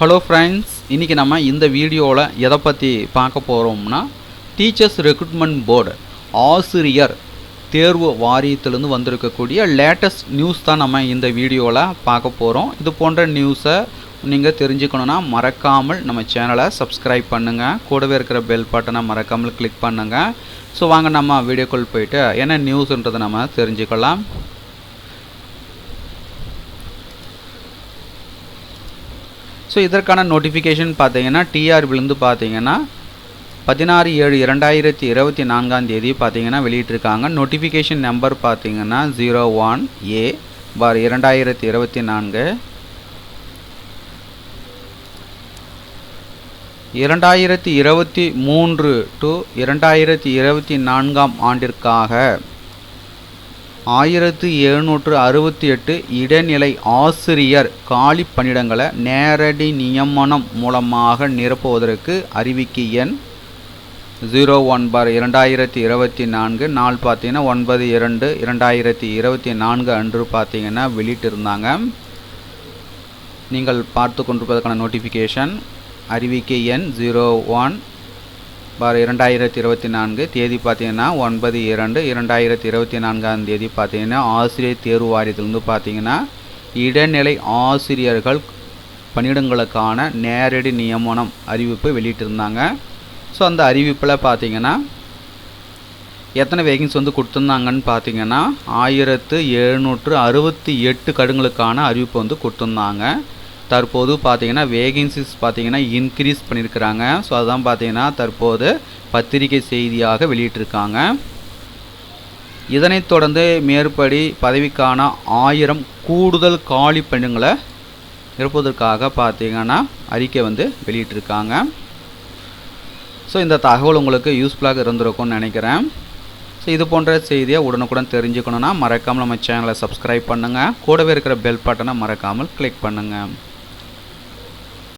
Hello friends இன்றைக்கி நம்ம இந்த வீடியோவில் எதை பற்றி பார்க்க போகிறோம்னா டீச்சர்ஸ் ரெக்ரூட்மெண்ட் போர்டு ஆசிரியர் தேர்வு வாரியத்திலேருந்து வந்திருக்கக்கூடிய லேட்டஸ்ட் நியூஸ் தான் நம்ம இந்த வீடியோவில் பார்க்க போகிறோம் இது போன்ற நியூஸை நீங்கள் தெரிஞ்சுக்கணுன்னா மறக்காமல் நம்ம சேனலை சப்ஸ்கிரைப் பண்ணுங்கள் கூடவே இருக்கிற பெல் பட்டனை மறக்காமல் கிளிக் பண்ணுங்கள் ஸோ வாங்க நம்ம வீடியோக்குள் போயிட்டு என்ன நியூஸ்ன்றதை நம்ம தெரிஞ்சுக்கலாம். ஸோ இதற்கான நோட்டிஃபிகேஷன் பார்த்தீங்கன்னா டிஆர்பிலேருந்து பார்த்தீங்கன்னா பதினாறு ஏழு இரண்டாயிரத்தி இருபத்தி நான்காம் தேதி பார்த்தீங்கன்னா வெளியிட்டிருக்காங்க. நோட்டிஃபிகேஷன் நம்பர் பார்த்தீங்கன்னா ஜீரோ ஒன் ஏ பார் இரண்டாயிரத்தி இருபத்தி நான்கு. இரண்டாயிரத்தி இருபத்தி மூன்று டு இரண்டாயிரத்தி இருபத்தி நான்காம் ஆண்டிற்காக ஆயிரத்து எழுநூற்று அறுபத்தி எட்டு இடைநிலை ஆசிரியர் காலி பணியிடங்களை நேரடி நியமனம் மூலமாக நிரப்புவதற்கு அறிவிக்கை எண் ஜீரோ ஒன் பார் இரண்டாயிரத்தி இருபத்தி நான்கு. நாள் பார்த்தீங்கன்னா ஒன்பது இரண்டு இரண்டாயிரத்தி இருபத்தி நான்கு அன்று பார்த்தீங்கன்னா வெளியிட்டிருந்தாங்க. நீங்கள் பார்த்து கொண்டிருப்பதற்கான நோட்டிஃபிகேஷன் அறிவிக்கை எண் ஜீரோ ஒன் இரண்டாயிரத்தி இருபத்தி நான்கு தேதி பார்த்தீங்கன்னா ஒன்பது இரண்டு இரண்டாயிரத்தி இருபத்தி நான்காம் தேதி பார்த்தீங்கன்னா ஆசிரியர் தேர்வு வாரியத்திலிருந்து பார்த்தீங்கன்னா இடைநிலை ஆசிரியர்கள் பணியிடங்களுக்கான நேரடி நியமனம் அறிவிப்பு வெளியிட்டிருந்தாங்க. ஸோ அந்த அறிவிப்பில் பார்த்தீங்கன்னா எத்தனை வேகன்ஸ் வந்து கொடுத்துருந்தாங்கன்னு பார்த்தீங்கன்னா ஆயிரத்து எழுநூற்று அறுபத்தி எட்டு கடுங்களுக்கான அறிவிப்பு வந்து கொடுத்துருந்தாங்க. தற்போது பார்த்தீங்கன்னா வேகன்சிஸ் பார்த்தீங்கன்னா இன்க்ரீஸ் பண்ணியிருக்கிறாங்க ஸோ அதுதான் பார்த்தீங்கன்னா தற்போது பத்திரிகை செய்தியாக வெளியிட்டிருக்காங்க. இதனைத் தொடர்ந்து மேற்படி பதவிக்கான ஆயிரம் கூடுதல் காலி பணிகளை நிரப்புவதற்காக பார்த்தீங்கன்னா அறிக்கை வந்து வெளியிட்டிருக்காங்க. ஸோ இந்த தகவல் உங்களுக்கு யூஸ்ஃபுல்லாக இருந்திருக்கும்னு நினைக்கிறேன். ஸோ இது போன்ற செய்தியை உடனுக்குடன் தெரிஞ்சுக்கணுன்னா மறக்காமல் நம்ம சேனலை சப்ஸ்கிரைப் பண்ணுங்கள் கூடவே இருக்கிற பெல் பட்டனை மறக்காமல் கிளிக் பண்ணுங்கள்